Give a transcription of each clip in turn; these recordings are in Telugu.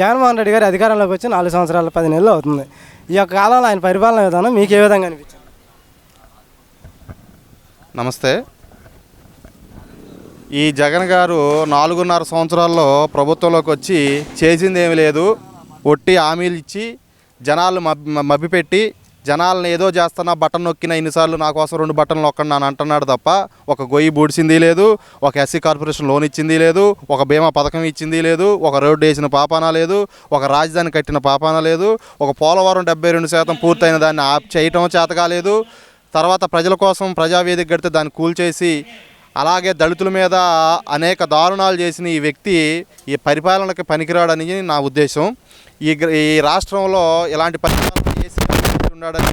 జగన్మోహన్ రెడ్డి గారు అధికారంలోకి వచ్చి నాలుగు సంవత్సరాలు పది నెలలు అవుతుంది. ఈ యొక్క కాలంలో ఆయన పరిపాలన విధానం మీకు ఏ విధంగా అనిపించింది? నమస్తే. ఈ జగన్ గారు నాలుగున్నర సంవత్సరాల్లో ప్రభుత్వంలోకి వచ్చి చేసింది ఏమీ లేదు. ఒట్టి హామీలు ఇచ్చి జనాలు మభ్య మభ్యపెట్టి జనాలను ఏదో చేస్తున్నా బటన్ నొక్కిన ఇన్నిసార్లు నా కోసం రెండు బటన్లు నొక్కండి అని అంటున్నాడు తప్ప ఒక గొయ్యి బూడిసింది లేదు ఒక ఎస్సీ కార్పొరేషన్ లోన్ ఇచ్చింది లేదు ఒక బీమా పథకం ఇచ్చింది లేదు ఒక రోడ్డు వేసిన పాపాన లేదు ఒక రాజధాని కట్టిన పాపాన లేదు ఒక పోలవరం డెబ్బై రెండు శాతం పూర్తయిన దాన్ని ఆప్ చేయటం చేతకాలేదు తర్వాత ప్రజల కోసం ప్రజావేదిక గడితే దాన్ని కూల్చేసి అలాగే దళితుల మీద అనేక దారుణాలు చేసిన ఈ వ్యక్తి ఈ పరిపాలనకి పనికిరాడని నా ఉద్దేశం. ఈ ఈ రాష్ట్రంలో ఇలాంటి పరిపాలన ఉన్నాడని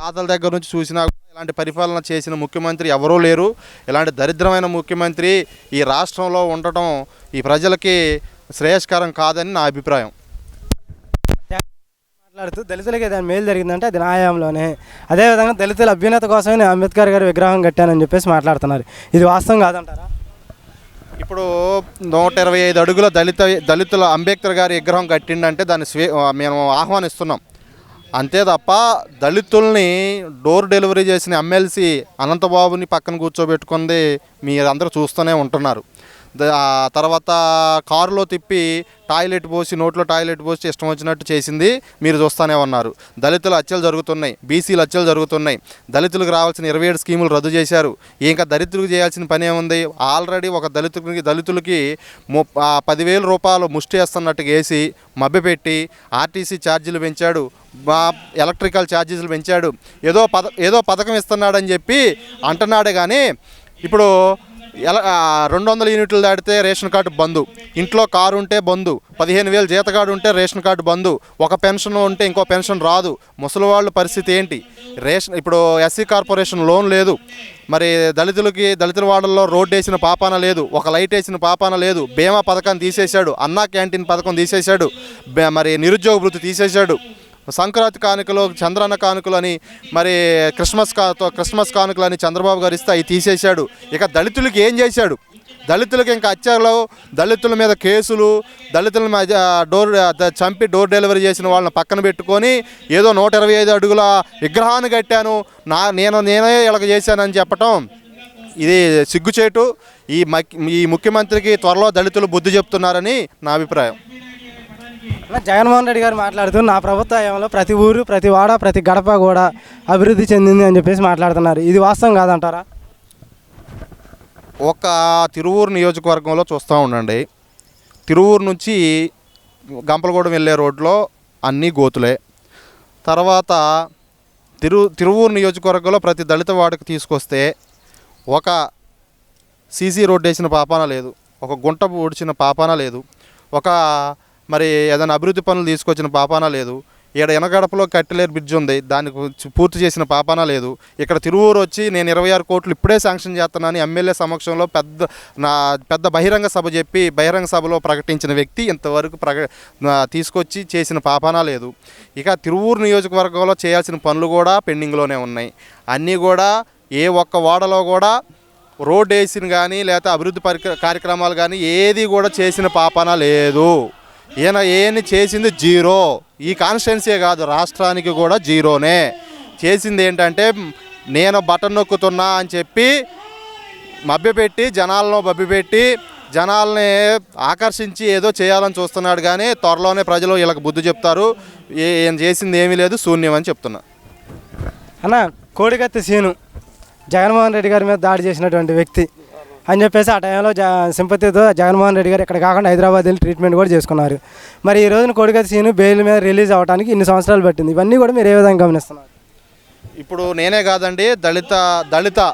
తాతల దగ్గర నుంచి చూసినా కూడా ఇలాంటి పరిపాలన చేసిన ముఖ్యమంత్రి ఎవరూ లేరు. ఇలాంటి దరిద్రమైన ముఖ్యమంత్రి ఈ రాష్ట్రంలో ఉండటం ఈ ప్రజలకి శ్రేయస్కరం కాదని నా అభిప్రాయం. మాట్లాడుతూ దళితులకి ఏదైనా మేలు జరిగిందంటే అది న్యాయంలోనే అదేవిధంగా దళితుల అభ్యున్నత కోసమే నేను అంబేద్కర్ గారి విగ్రహం కట్టానని చెప్పేసి మాట్లాడుతున్నారు. ఇది వాస్తవం కాదంటారా? ఇప్పుడు నూట ఇరవై ఐదు అడుగుల దళిత దళితుల అంబేద్కర్ గారి విగ్రహం కట్టిండంటే దాన్ని స్వీ మేము ఆహ్వానిస్తున్నాం. అంతే తప్ప దళితుల్ని డోర్ డెలివరీ చేసిన ఎమ్మెల్సీ అనంతబాబుని పక్కన కూర్చోబెట్టుకుంది మీరందరూ చూస్తూనే ఉంటున్నారు. తర్వాత కారులో తిప్పి టాయిలెట్ పోసి నోట్లో టాయిలెట్ పోసి ఇష్టం వచ్చినట్టు చేసింది. మీరు చూస్తూనే ఉన్నారు. దళితుల హత్యలు జరుగుతున్నాయి. బీసీల హత్యలు జరుగుతున్నాయి. దళితులకు రావాల్సిన ఇరవై ఏడు స్కీములు రద్దు చేశారు. ఇంకా దళితులకు చేయాల్సిన పని ఏముంది? ఆల్రెడీ ఒక దళితులకి దళితులకి ము పదివేల రూపాయలు ముష్టి వేస్తున్నట్టుగా వేసి మభ్యపెట్టి ఆర్టీసీ ఛార్జీలు పెంచాడు. మా ఎలక్ట్రికల్ ఛార్జీలు పెంచాడు. ఏదో పథ ఏదో పథకం ఇస్తున్నాడని చెప్పి అంటున్నాడే కానీ ఇప్పుడు ఎలా రెండు వందల యూనిట్లు దాటితే రేషన్ కార్డు బంధు ఇంట్లో కారు ఉంటే బంధు పదిహేను వేలు జీతకాడు ఉంటే రేషన్ కార్డు బంధు ఒక పెన్షన్ ఉంటే ఇంకో పెన్షన్ రాదు. ముసలి వాళ్ళ పరిస్థితి ఏంటి? రేషన్ ఇప్పుడు ఎస్సీ కార్పొరేషన్ లోన్ లేదు. మరి దళితులకి దళితుల వాడల్లో రోడ్డు వేసిన పాపాన లేదు. ఒక లైట్ వేసిన పాపాన లేదు. బీమా పథకాన్ని తీసేశాడు. అన్నా క్యాంటీన్ పథకం తీసేశాడు. మరి నిరుద్యోగ వృత్తి తీసేశాడు. సంక్రాంతి కానుకలు చంద్రన్న కానుకలు అని మరి క్రిస్మస్ కా క్రిస్మస్ కానుకలు అని చంద్రబాబు గారు ఇస్తే అవి తీసేశాడు. ఇక దళితులకి ఏం చేశాడు? దళితులకు ఇంకా హత్యలు దళితుల మీద కేసులు దళితుల మీద డోర్ చంపి డోర్ డెలివరీ చేసిన వాళ్ళని పక్కన పెట్టుకొని ఏదో నూట ఇరవై ఐదు అడుగుల విగ్రహాన్ని కట్టాను. నా నేను నేనే ఇలాగ చేశానని చెప్పటం ఇది సిగ్గుచేటు. ఈ మక్- ఈ ముఖ్యమంత్రికి త్వరలో దళితులు బుద్ధి చెప్తున్నారని నా అభిప్రాయం. జగన్మోహన్ రెడ్డి గారు మాట్లాడుతూ నా ప్రభుత్వ హయాంలో ప్రతి ఊరు ప్రతి వాడ ప్రతి గడప కూడా అభివృద్ధి చెందింది అని చెప్పేసి మాట్లాడుతున్నారు. ఇది వాస్తవం కాదంటారా? ఒక తిరువూరు నియోజకవర్గంలో చూస్తూ ఉండండి. తిరువూరు నుంచి గంపలగూడెం వెళ్ళే రోడ్లో అన్నీ గోతులే. తర్వాత తిరు తిరువూరు నియోజకవర్గంలో ప్రతి దళిత వాడకు తీసుకొస్తే ఒక సీసీ రోడ్డు వేసిన పాపాన లేదు. ఒక గుంట ఊడ్చిన పాపాన లేదు. ఒక మరి ఏదైనా అభివృద్ధి పనులు తీసుకొచ్చిన పాపాన లేదు. ఇక్కడ ఎనగడపలో కట్టెలేరు బ్రిడ్జ్ ఉంది. దాన్ని పూర్తి చేసిన పాపాన లేదు. ఇక్కడ తిరువూరు వచ్చి నేను ఇరవై ఆరు కోట్లు ఇప్పుడే శాంక్షన్ చేస్తున్నాను ఎమ్మెల్యే సమక్షంలో పెద్ద నా పెద్ద బహిరంగ సభ చెప్పి బహిరంగ సభలో ప్రకటించిన వ్యక్తి ఇంతవరకు ప్రక తీసుకొచ్చి చేసిన పాపాన లేదు. ఇక తిరువూరు నియోజకవర్గంలో చేయాల్సిన పనులు కూడా పెండింగ్లోనే ఉన్నాయి. అన్నీ కూడా ఏ ఒక్క వాడలో కూడా రోడ్ వేసిన కానీ లేకపోతే అభివృద్ధి పరిక కార్యక్రమాలు కానీ ఏది కూడా చేసిన పాపన లేదు. ఈయన ఏని చేసింది? జీరో. ఈ కాన్స్టిట్యున్సీ కాదు రాష్ట్రానికి కూడా జీరోనే. చేసింది ఏంటంటే నేను బటన్ నొక్కుతున్నా అని చెప్పి మభ్యపెట్టి జనాలను మభ్యపెట్టి జనాల్ని ఆకర్షించి ఏదో చేయాలని చూస్తున్నాడు కానీ త్వరలోనే ప్రజలు వీళ్ళకి బుద్ధి చెప్తారు. ఏ- ఈయన చేసింది ఏమీ లేదు శూన్యం అని చెప్తున్నా. అన్న కోడికత్తి సీను జగన్మోహన్ రెడ్డి గారి మీద దాడి చేసినటువంటి వ్యక్తి. అని చెప్పేసి ఆ టైంలో జ సింపతితో జగన్మోహన్ రెడ్డి గారు ఇక్కడ కాకుండా హైదరాబాద్ వెళ్ళి ట్రీట్మెంట్ కూడా చేసుకున్నారు. మరి ఈ రోజున కోడికత్తి సీను బెయిల్ మీద రిలీజ్ అవ్వడానికి ఇన్ని సంవత్సరాలు పట్టింది. ఇవన్నీ కూడా మీరు ఏ విధంగా గమనిస్తున్నారు? ఇప్పుడు నేనే కాదండి దళిత దళిత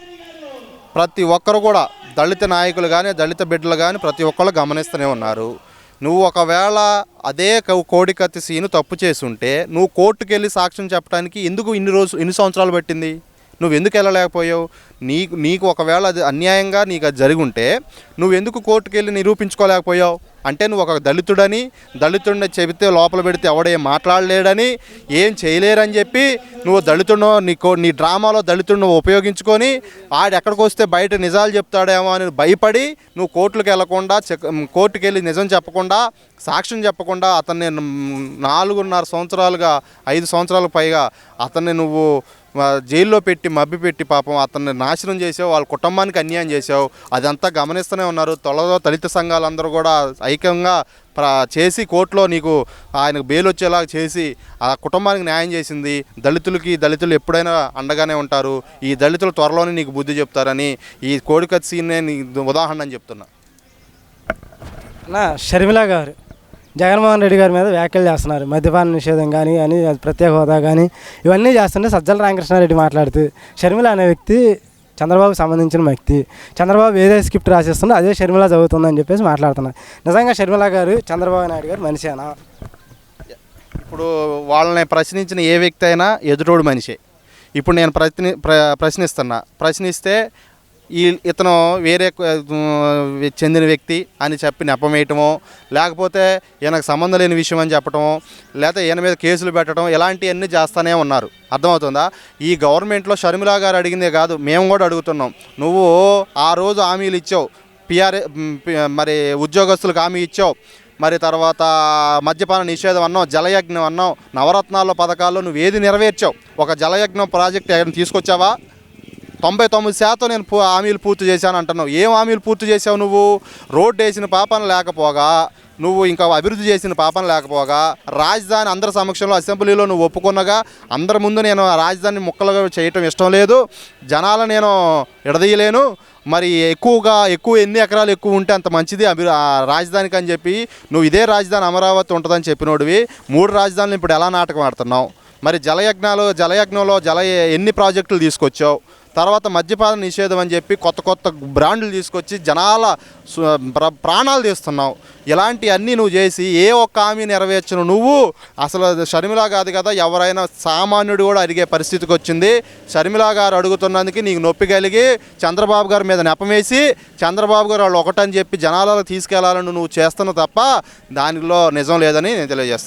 ప్రతి ఒక్కరు కూడా దళిత నాయకులు కానీ దళిత బిడ్డలు కానీ ప్రతి ఒక్కళ్ళు గమనిస్తూనే ఉన్నారు. నువ్వు ఒకవేళ అదే కో- కోడికత్తి సీను తప్పు చేసుంటే నువ్వు కోర్టుకెళ్ళి సాక్ష్యం చెప్పడానికి ఎందుకు ఇన్ని రోజు ఇన్ని సంవత్సరాలు పట్టింది? నువ్వు ఎందుకు వెళ్ళలేకపోయావు? నీకు నీకు ఒకవేళ అది అన్యాయంగా నీకు అది జరిగి ఉంటే నువ్వెందుకు కోర్టుకు వెళ్ళి నిరూపించుకోలేకపోయావు? అంటే నువ్వు ఒక దళితుడని దళితుడిని చెబితే లోపల పెడితే ఎవడేం మాట్లాడలేడని ఏం చేయలేరని చెప్పి నువ్వు దళితుడు నీ కో నీ డ్రామాలో దళితుడిని ఉపయోగించుకొని ఆడు ఎక్కడికి వస్తే బయట నిజాలు చెప్తాడేమో అని భయపడి నువ్వు కోర్టులకు వెళ్ళకుండా చెక్ కోర్టుకు వెళ్ళి నిజం చెప్పకుండా సాక్ష్యం చెప్పకుండా అతన్ని నాలుగున్నర సంవత్సరాలుగా ఐదు సంవత్సరాలకు పైగా అతన్ని నువ్వు జైల్లో పెట్టి మబ్బి పెట్టి పాపం అతన్ని నాశనం చేసావు వాళ్ళ కుటుంబానికి అన్యాయం చేసావు అదంతా గమనిస్తూనే ఉన్నారు. త్వరలో దళిత సంఘాలందరూ కూడా ఐక్యంగా చేసి కోర్టులో నీకు ఆయనకు బెయిల్ వచ్చేలాగా చేసి ఆ కుటుంబానికి న్యాయం చేసింది. దళితులకి దళితులు ఎప్పుడైనా అండగానే ఉంటారు. ఈ దళితులు త్వరలోనే నీకు బుద్ధి చెప్తారని ఈ కోడికత్ సీన్నే నీ ఉదాహరణ అని చెప్తున్నా. నా షర్మిల గారు. జగన్మోహన్ రెడ్డి గారి మీద వ్యాఖ్యలు చేస్తున్నారు. మద్యపాన నిషేధం కానీ అని ప్రత్యేక హోదా కానీ ఇవన్నీ చేస్తుంటే సజ్జల రామకృష్ణారెడ్డి మాట్లాడుతూ షర్మిల అనే వ్యక్తి చంద్రబాబు సంబంధించిన వ్యక్తి చంద్రబాబు ఏదే స్క్రిప్ట్ రాసిస్తుందో అదే షర్మిల చదువుతుందని చెప్పేసి మాట్లాడుతున్నారు. నిజంగా షర్మిల గారు చంద్రబాబు నాయుడు గారు మనిషేనా? ఇప్పుడు వాళ్ళని ప్రశ్నించిన ఏ వ్యక్తి అయినా ఎదుటోడు మనిషే. ఇప్పుడు నేను ప్రశ్ని ప్ర ప్రశ్నిస్తున్నా. ప్రశ్నిస్తే ఈ ఇతను వేరే చెందిన వ్యక్తి అని చెప్పి నెపమేయటమో లేకపోతే ఈయనకు సంబంధం లేని విషయం అని చెప్పటం లేకపోతే ఈయన మీద కేసులు పెట్టడం ఇలాంటివన్నీ చేస్తూనే ఉన్నారు. అర్థమవుతుందా? ఈ గవర్నమెంట్లో షర్మిలా గారు అడిగిందే కాదు మేము కూడా అడుగుతున్నాం. నువ్వు ఆ రోజు హామీలు ఇచ్చావు పిఆర్ఏ మరి ఉద్యోగస్తులకు హామీ ఇచ్చావు మరి తర్వాత మద్యపాన నిషేధం అన్నావు జలయజ్ఞం అన్నావు నవరత్నాల పథకాల్లో నువ్వు ఏది నెరవేర్చావు? ఒక జలయజ్ఞం ప్రాజెక్ట్ ఏమైనా తీసుకొచ్చావా? తొంభై తొమ్మిది శాతం నేను పూ- హామీలు పూర్తి చేశాను అంటున్నావు. ఏం హామీలు పూర్తి చేసావు నువ్వు? రోడ్డు వేసిన పాపన లేకపోగా నువ్వు ఇంకా అభివృద్ధి చేసిన పాపన లేకపోగా రాజధాని అందరి సమక్షంలో అసెంబ్లీలో నువ్వు ఒప్పుకున్నగా అందరి ముందు నేను రాజధాని ముక్కలుగా చేయటం ఇష్టం లేదు. జనాలు నేను ఎడదీయలేను. మరి ఎక్కువగా ఎక్కువ ఎన్ని ఎకరాలు ఎక్కువ ఉంటే అంత మంచిది అభి రాజధానికి అని చెప్పి నువ్వు ఇదే రాజధాని అమరావతి ఉంటుందని చెప్పినోడివి. మూడు రాజధానులు ఇప్పుడు ఎలా నాటకం ఆడుతున్నావు? మరి జలయజ్ఞాలు జలయజ్ఞంలో జల ఎన్ని ప్రాజెక్టులు తీసుకొచ్చావు? తర్వాత మద్యపాన నిషేధం అని చెప్పి కొత్త కొత్త బ్రాండ్లు తీసుకొచ్చి జనాల సు- ప్రాణాలు తీస్తున్నావు. ఇలాంటివన్నీ నువ్వు చేసి ఏ ఒక్క హామీ నెరవేర్చను నువ్వు? అసలు షర్మిలా కాదు కదా ఎవరైనా సామాన్యుడు కూడా అడిగే పరిస్థితికి వచ్చింది. షర్మిలా గారు అడుగుతున్నందుకు నీకు నొప్పి కలిగి చంద్రబాబు గారి మీద నెపమేసి చంద్రబాబు గారు వాళ్ళు ఒకటని చెప్పి జనాలకు తీసుకెళ్ళాలని నువ్వు చేస్తున్నావు తప్ప దానిలో నిజం లేదని నేను తెలియజేస్తాను